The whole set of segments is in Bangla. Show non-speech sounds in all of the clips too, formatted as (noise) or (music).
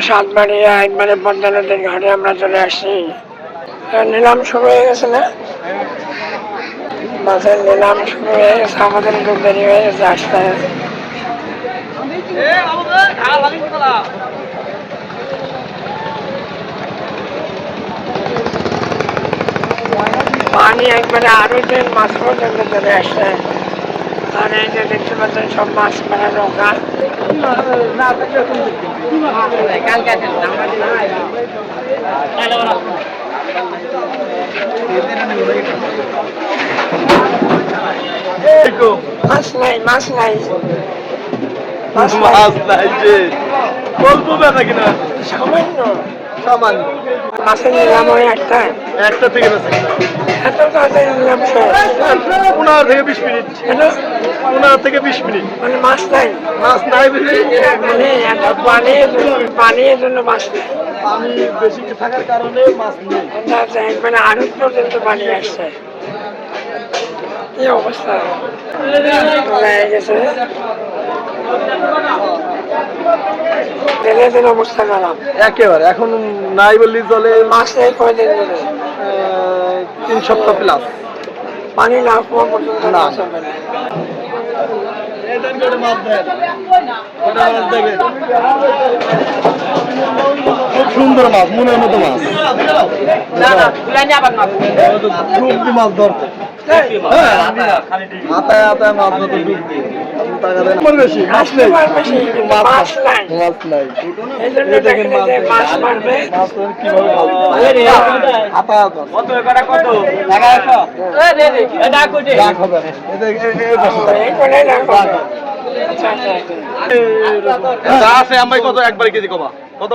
সাতবাড়ি একবারে পদ্মা নদীর ঘাটে আমরা চলে আসছি নিলাম শুরু হয়ে গেছে না? মাছের নিলাম শুরু হয়ে গেছে আমাদের একটু দেরি হয়ে গেছে আসতে। পানি একবারে আরও যে মাছ পর্যন্ত চলে আসছে। যে দেখতে পাচ্ছেন সব মাছ মানে নৌকা মাছ নাই মাছ নাই। মাছ নাই। যে। অল্প কিনা। সামান্য। সামান্য। মাছের নিলাম ওই একটা। একটা থেকে এত তাড়াতাড়ি নিলাম পনেরো থেকে বিশ মিনিট। পনেরো থেকে বিশ মিনিট। মানে মাছ নাই। মাছ নাই মানে এত পানির পানির জন্য মাছ নেই। আমি বেশি থাকার কারণে মাছ নেই। আচ্ছা আচ্ছা পর্যন্ত পানি আসছে। কি অবস্থা? গেছে। দিনে দিন অবস্থা খারাপ একেবারে এখন নাই বললি চলে মাছ নেই কয়দিন ধরে। তিন সপ্তাহ প্লাস পানি না পর্যন্ত না। খুব সুন্দর মাছ মনের মতো মাছ। মাছ। ধরতে আতায় আতায় মাছ ধরতে আমার বেশি মাছ নেই। মাছ নাই। মাছ নাই। মাছ মারবে। মাছ এ-। এই আচ্ছা আচ্ছা আচ্ছা। আছে আমি কত একবার কেজি কমা। কত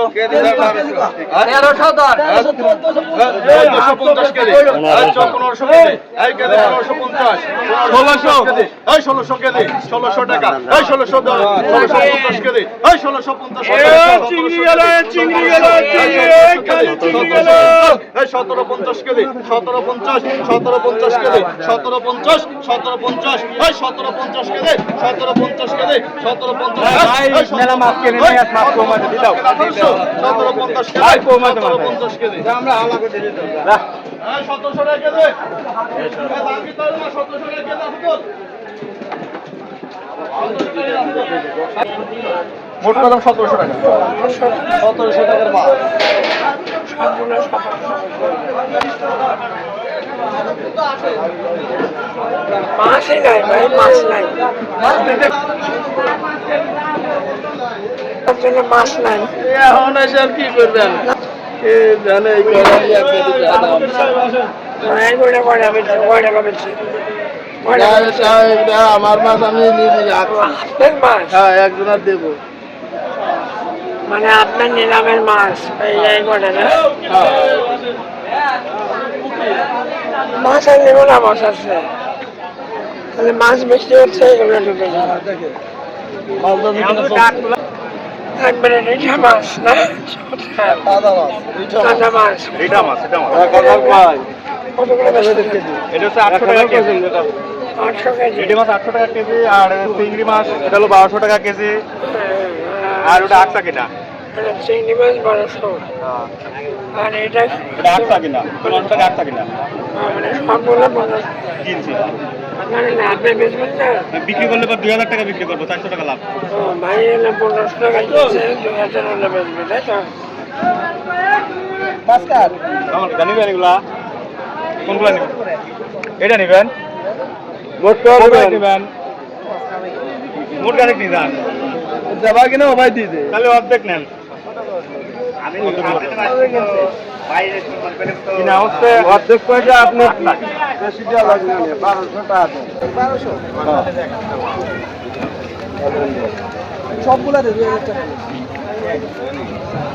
তেরোশো পঞ্চাশ কেজি পনেরোশো কেজি এই কেজি পনেরোশো পঞ্চাশ ষোলোশো এই ষোলোশো কেজি ষোলোশো টাকা এই ষোলোশো ষোলোশো পঞ্চাশ কেজি এই ষোলোশো পঞ্চাশ চিংড়ি গেল চিংড়ি গেল চিংড়ি গেল এই সতেরো পঞ্চাশ কেজি সতেরো পঞ্চাশ সতেরো পঞ্চাশ কেজি সতেরো পঞ্চাশ সতেরো পঞ্চাশ এই সতেরো পঞ্চাশ কেজি সতেরো পঞ্চাশ কেজি সতেরো পঞ্চাশ মেলা মাছ কিনে নিয়ে মাছ কমাতে সতেরোশো টাকা সতেরোশো টাকা মোট কদম সতেরোশো টাকা। সতেরোশো টাকার মাছ মাছই নাই ভাই মাছ নাই। জন্য মাছ নাই। এখন এসে আর কি করবেন জানে এই গরম বেচছি বেচছি? আমার মাছ আমি হ্যাঁ একজনের দেবো। মানে আপনার নিলামের মাছ এই করে না মাছ আর নেব না মাছ আছে। তাহলে মাছ বেশি হচ্ছে এগুলো ঢুকে যাবে। একবারে রিঠা মাছ না কাঁচা মাছ এটা মাছ কত করে এটা হচ্ছে আটশো টাকা কেজি আটশো কেজি ইডি মাছ আটশো টাকা কেজি আর চিংড়ি মাছ এটা হলো বারোশো টাকা কেজি আর ওটা আটটা কিনা চিংড়ি মাছ আর এটা আটটা কিনা আটটা কিনা মানে সবগুলো মানে বিক্রি করলে পর দুই হাজার টাকা বিক্রি করব চারশো টাকা লাভ। ভাই পনেরোশো টাকা দুই হাজার হলে বেচবে তাই তো? আমার গাড়ি এগুলা? কোনগুলা নিবেন? এটা নিবেন? মোট নিবেন? মোট গাড়ি নিয়ে যান যাবা কিনা ভাই দিয়ে দে। তাহলে অর্ধেক নেন। হচ্ছে অর্ধেক পয়সা আপনি বেশি দেওয়া লাগবে না বারোশো টাকা বারোশো? সবগুলা দুই হাজার টাকা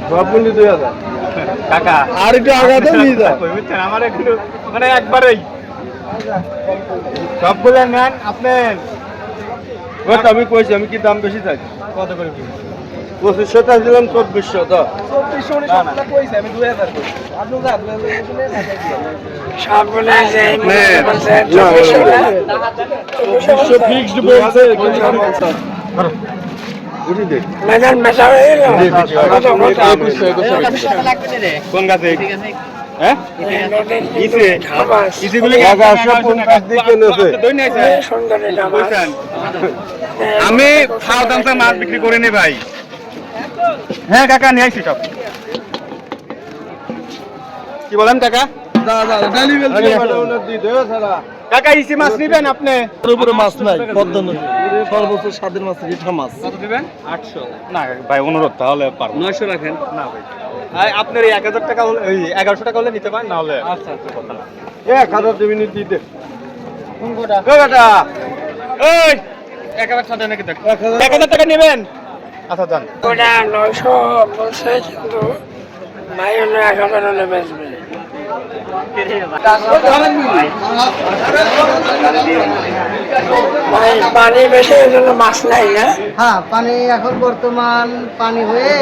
সবগুলি দুই হাজার। কাকা। আর একটু আগাতে (laughs) নিয়ে যাও আমার একটু মানে একবারেই। সবগুলো নেন আপনি আমি কইছি আমি কি দাম বেশি চাই? কত করে পঁচিশশো চাইছিলাম চব্বিশশো তো চব্বিশশো। ফিক্সড বলছে গেল। কোন গাছে দিয়ে কিনেছে। আমি খাওয়া দাম মাছ বিক্রি করে নি ভাই হ্যাঁ কাকা নিয়ে আসি সব। কি বলেন কাকা? কাকা ইসি মাছ নিবেন আপনি? উপরে মাছ নাই পদ্মা নদী। সর্বোচ্চ স্বাদের মাছ রিঠা মাছ। কত দিবেন? আটশো। না ভাই অনুরোধ তাহলে পারব। নয়শো রাখেন। না ভাই। আপনার এই এক হাজার টাকা হলে ওই এগারোশো টাকা হলে নিতে পারেন না হলে আচ্ছা আচ্ছা কথা না। এক হাজার দেবেন দিতে। এই এক হাজার টাকা নাকি দেখ। এক হাজার টাকা নেবেন? আচ্ছা যান ওটা নয়শো বলছে কিন্তু ভাই এক হাজার হলে বেচবে। ভাই পানি বেশি এই জন্য মাছ নাই না। হ্যাঁ পানি এখন বর্তমান পানি হয়ে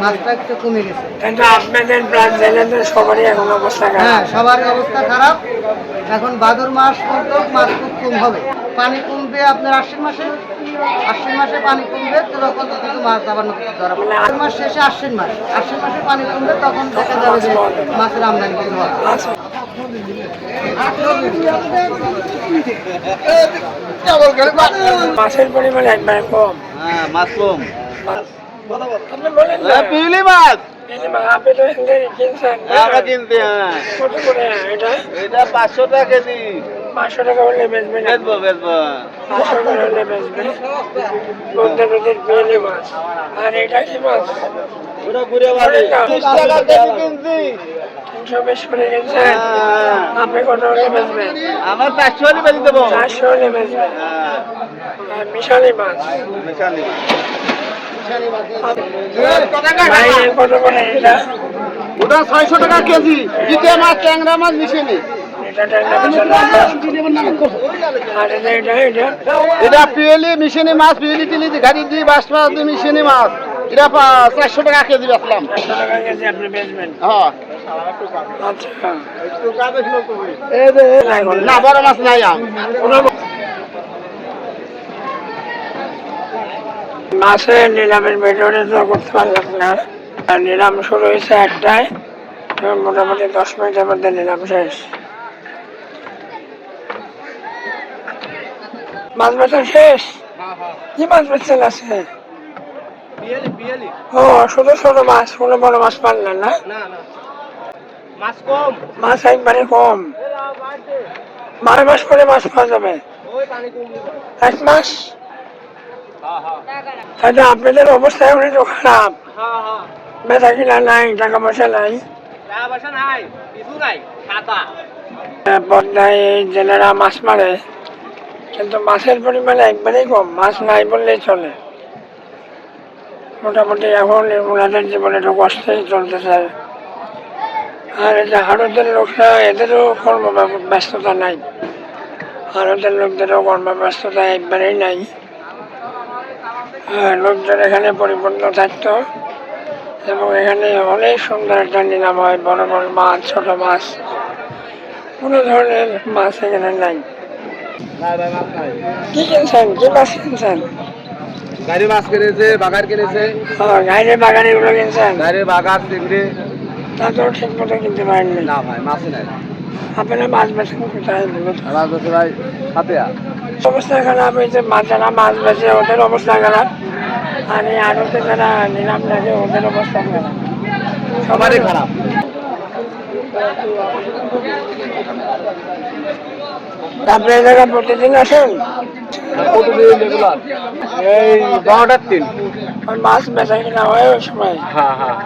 মাছটা একটু কমে গেছে। কিন্তু আপনাদের প্রাণ জেলেদের সবারই এখন অবস্থা হ্যাঁ খারাপ সবার অবস্থা খারাপ। এখন ভাদর মাস পর্যন্ত মাছ খুব কম হবে। পানি কমবে আপনার আশ্বিন মাসে? আশ্বিন মাসে পানি কমবে তো তখন কিন্তু মাছ আবার নতুন ধরা পড়বে। মাস শেষে আশ্বিন মাস। আশ্বিন মাসে পানি কমবে তখন দেখা যাবে যে মাছের আমদানি কিছু হবে। মাছের পরিমাণ একবারে কম। হ্যাঁ মাছ কম। আপনি বলেন মাছ। টাকা কিনতে হ্যাঁ। কত করে এটা? এটা পাঁচশো টাকা কেজি পাঁচশো টাকা হলে বেচবেন আপনি। বেচবো বেচবো। পাঁচশো করে হলে বেচবেন? নদীর মাছ। আর এটা কি মাছ? ওটা ঘুরে বাড়ি। টাকা কেজি কিনছি। তিনশো বেশ করে কিনছেন? আপনি কত হলে বেচবেন? আমার পাঁচশো হলে দেবো। চারশো হলে বেচবেন। হ্যাঁ। মিশালি মাছ? মিশালি এটা ওটা ছয়শো টাকা কেজি। ইটে মাছ ট্যাংরা মাছ মিশে নেই এটা ট্যাংরা মিশালি মাছ। পিএলি টিলি গাড়ি দিয়ে বাস মাছ দিয়ে মিশনে মাছ। এটা চারশো টাকা কেজি বেচলাম। হ্যাঁ। আচ্ছা। না বড় মাছ নাই মাছের নিলামের ভিডিওটা তো করতে পারলাম না। আর নিলাম শুরু হয়েছে একটায় মোটামুটি দশ মিনিটের মধ্যে নিলাম শেষ। মাছ বেচা শেষ? কি মাছ বেচছেন আছে ও শুধু ছোট মাছ কোনো বড় মাছ পারলেন না? মাছ কম। মাছ একবারে কম। বারো মাস পরে মাছ পাওয়া যাবে। এক মাস? তাহলে আপনাদের অবস্থা এখন একটু খারাপ। বেচা কিনা নাই? টাকা পয়সা নাই? পদ্মায় জেলেরা মাছ মারে। কিন্তু মাছের পরিমাণ একবারেই কম। মাছ নাই বললেই চলে। মোটামুটি এখন ওনাদের জীবনে একটু কষ্টেই চলতেছে। আর যে হারতের লোকরা এদেরও কর্ম ব্যস্ততা নাই। ভারতের লোকদেরও কর্মব্যস্ততা একবারেই নাই। হ্যাঁ, লোকজন এখানে পরিপূর্ণ থাকতো এবং এখানে অনেক সুন্দর একটা নিলাম হয় বড় বড় মাছ ছোট মাছ কোনো ধরনের মাছ এখানে নাই। কি কিনছেন? কি মাছ কিনছেন? গাড়ি মাছ কিনেছে বাগার কিনেছে। ও গাইরে বাগানে গুলো কিনছেন? গাড়ি বাগার চিংড়ি। তা তো ঠিক মতো কিনতে পারেননি। না ভাই মাছই নাই। আপনারা মাছ বেছেন কোথায়? মাছ বেছে ভাই হাতিয়া। অবস্থা খারাপ হয়েছে যারা মাছ বেচে ওদের অবস্থা খারাপ আর এই আড়তে যারা নিলাম লাগে ওদের অবস্থা খারাপ সবারই খারাপ। তারপরে এই জায়গা প্রতিদিন আসেন? এই বারোটার আর মাছ বেচা কিনা হয় ওই সময়। হ্যাঁ হ্যাঁ।